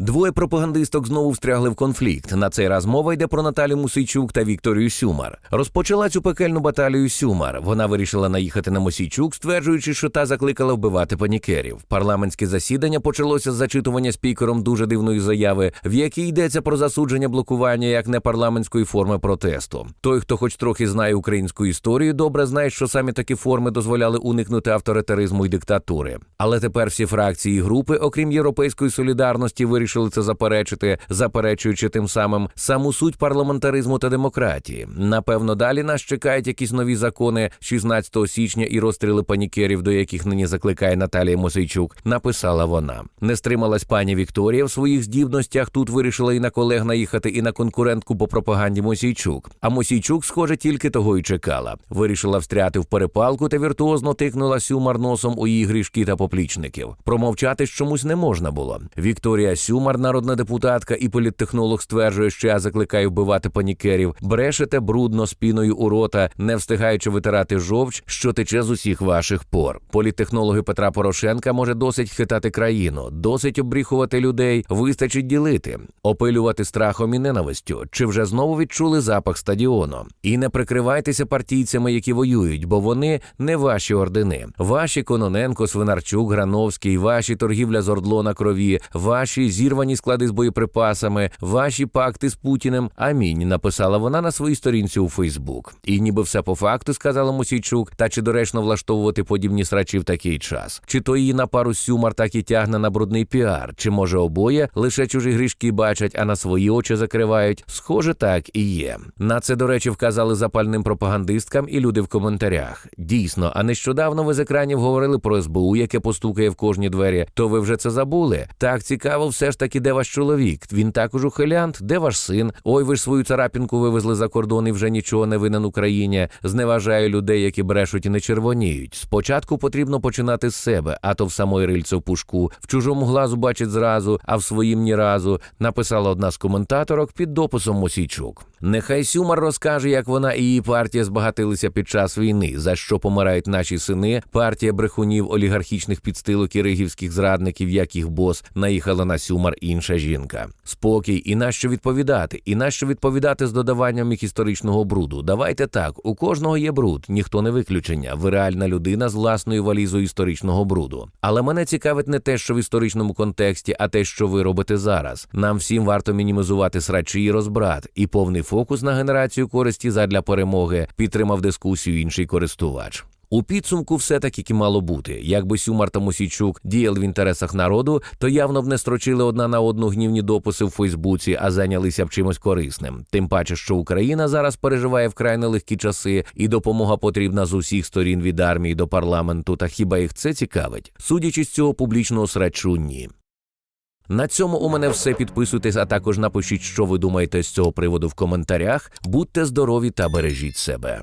Двоє пропагандисток знову встрягли в конфлікт. На цей раз мова йде про Наталю Мусійчук та Вікторію Сюмар. Розпочала цю пекельну баталію Сюмар. Вона вирішила наїхати на Мусійчук, стверджуючи, що та закликала вбивати панікерів. Парламентське засідання почалося з зачитування спікером дуже дивної заяви, в якій йдеться про засудження блокування як непарламентської форми протесту. Той, хто хоч трохи знає українську історію, добре знає, що саме такі форми дозволяли уникнути авторитаризму і диктатури. Але тепер всі фракції і групи, окрім європейської солідарності, вирішили це заперечити, заперечуючи тим самим саму суть парламентаризму та демократії. Напевно, далі нас чекають якісь нові закони 16 січня і розстріли панікерів, до яких нині закликає Наталія Мосейчук. Написала вона. Не стрималась пані Вікторія в своїх здібностях. Тут вирішила і на колег наїхати, і на конкурентку по пропаганді Мосійчук. А Мосійчук, схоже, тільки того й чекала. Вирішила встряти в перепалку та віртуозно тикнула сюмар носом у її грішки та поплічників. Промовчати чомусь не можна було. Вікторія Сюмар, народна депутатка і політтехнолог, стверджує, що я закликаю вбивати панікерів. Брешете брудно спіною у рота, не встигаючи витирати жовч, що тече з усіх ваших пор. Політтехнологи Петра Порошенка може досить хитати країну, досить обріхувати людей, вистачить ділити, опилювати страхом і ненавистю. Чи вже знову відчули запах стадіону? І не прикривайтеся партійцями, які воюють, бо вони не ваші ордени. Ваші Кононенко, Свинарчук, Грановський, ваші торгівля з ордло на крові, ваші зірвані склади з боєприпасами, ваші пакти з Путіним. Амінь, написала вона на своїй сторінці у Фейсбук. І ніби все по факту сказала Мосійчук, та чи доречно влаштовувати подібні срачі в такий час? Чи то її на пару сюмар так і тягне на брудний піар? Чи може обоє лише чужі грішки бачать, а на свої очі закривають? Схоже, так і є. На це, до речі, вказали запальним пропагандисткам і люди в коментарях. Дійсно, а нещодавно ви з екранів говорили про СБУ, яке постукає в кожні двері. То ви вже це забули? Так цікаво, все ж таки, де ваш чоловік? Він також ухилянт, де ваш син? Ой, ви ж свою царапінку вивезли за кордон і вже нічого не винен Україні. Зневажаю людей, які брешуть і не червоніють. Спочатку потрібно починати з себе, а то в самої рильце в пушку, в чужому глазу бачить зразу, а в своїм ні разу. Написала одна з коментаторок під дописом Мосійчук. Нехай Сюмар розкаже, як вона і її партія збагатилися під час війни, за що помирають наші сини. Партія брехунів олігархічних підстилок і ригівських зрадників, як їх бос, наїхала на Сюмар інша жінка. Спокій, і нащо відповідати? І нащо відповідати з додаванням їх історичного бруду? Давайте так, у кожного є бруд, ніхто не виключення. Ви реальна людина з власною валізою історичного бруду. Але мене цікавить не те, що в історичному контексті, а те, що ви робите зараз. Нам всім варто мінімізувати срачі і розбрат, і повний фокус на генерацію користі задля перемоги підтримав дискусію інший користувач. У підсумку все таки мало бути. Якби Сюмар та Мосійчук діяли в інтересах народу, то явно б не строчили одна на одну гнівні дописи в Фейсбуці, а зайнялися б чимось корисним. Тим паче, що Україна зараз переживає вкрай нелегкі часи, і допомога потрібна з усіх сторін від армії до парламенту. Та хіба їх це цікавить? Судячи з цього публічного срачу, ні. На цьому у мене все. Підписуйтесь, а також напишіть, що ви думаєте з цього приводу в коментарях. Будьте здорові та бережіть себе.